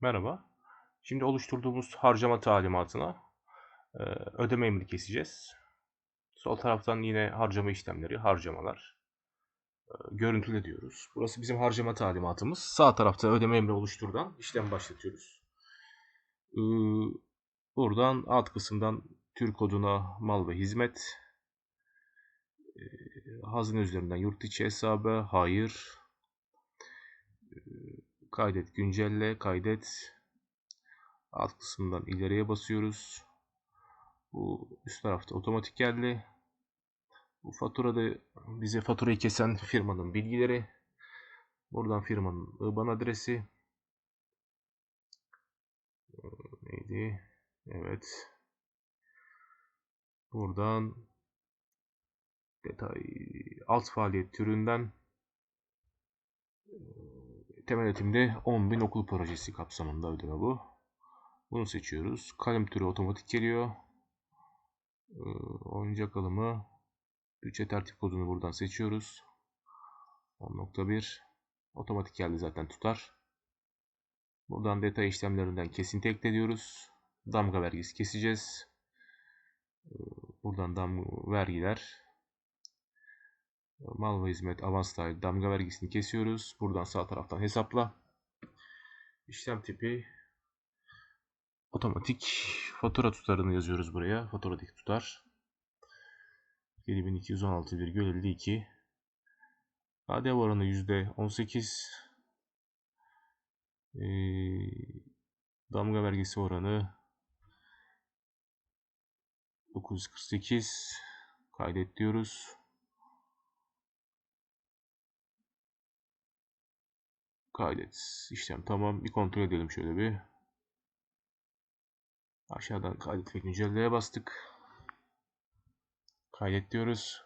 Merhaba. Şimdi oluşturduğumuz harcama talimatına e, ödeme emri keseceğiz. Sol taraftan yine harcama işlemleri, harcamalar, e, görüntüle diyoruz. Burası bizim harcama talimatımız. Sağ tarafta ödeme emri oluşturdan işlem başlatıyoruz. E, buradan alt kısımdan tür koduna mal ve hizmet, e, hazine üzerinden yurt içi hesabı, hayır, kaydet güncelle, kaydet, Alt kısımdan ileriye basıyoruz. Bu üst tarafta otomatik geldi. Bu faturada bize faturayı kesen firmanın bilgileri. Buradan firmanın IBAN adresi. Neydi? Evet. Buradan detay alt faaliyet türünden temel eğitimde 10.000 okul projesi kapsamında ödeme bu. Bunu seçiyoruz. Kalem türü otomatik geliyor. Ee, oyuncak alımı bütçe tertip kodunu buradan seçiyoruz. 10.1 otomatik geldi zaten tutar. Buradan detay işlemlerinden kesinti ekliyoruz. Damga vergisi keseceğiz. Ee, buradan damga vergiler mal ve hizmet avans dahil damga vergisini kesiyoruz. Buradan sağ taraftan hesapla. İşlem tipi Otomatik fatura tutarını yazıyoruz buraya. Faturadaki tutar. 7216,52 KDV oranı %18 ee, damga vergisi oranı 948 kaydet diyoruz. Kaydet. işlem tamam. Bir kontrol edelim şöyle bir. Aşağıdan kaydet ve bastık. Kaydet diyoruz.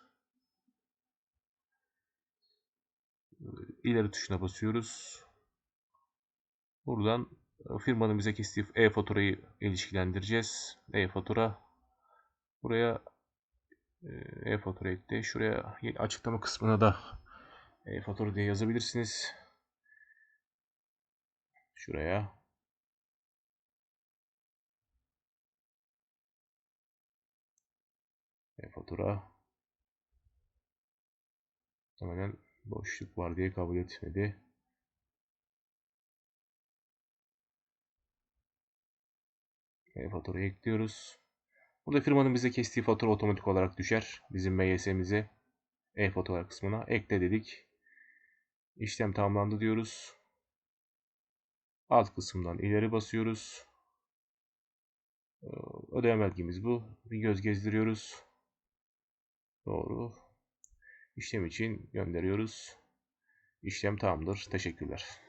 İleri tuşuna basıyoruz. Buradan e, firmanın bize kestiği e-faturayı ilişkilendireceğiz. E-fatura. Buraya e, e-fatura ekle. Şuraya açıklama kısmına da e-fatura diye yazabilirsiniz. Şuraya E-fatura muhtemelen boşluk var diye kabul etmedi. E-faturayı ekliyoruz. Burada firmanın bize kestiği fatura otomatik olarak düşer. Bizim MYS'mize e-fatura kısmına ekle dedik. İşlem tamamlandı diyoruz. Alt kısımdan ileri basıyoruz. Ödeme belgemiz bu. Bir göz gezdiriyoruz. Doğru. İşlem için gönderiyoruz. İşlem tamamdır. Teşekkürler.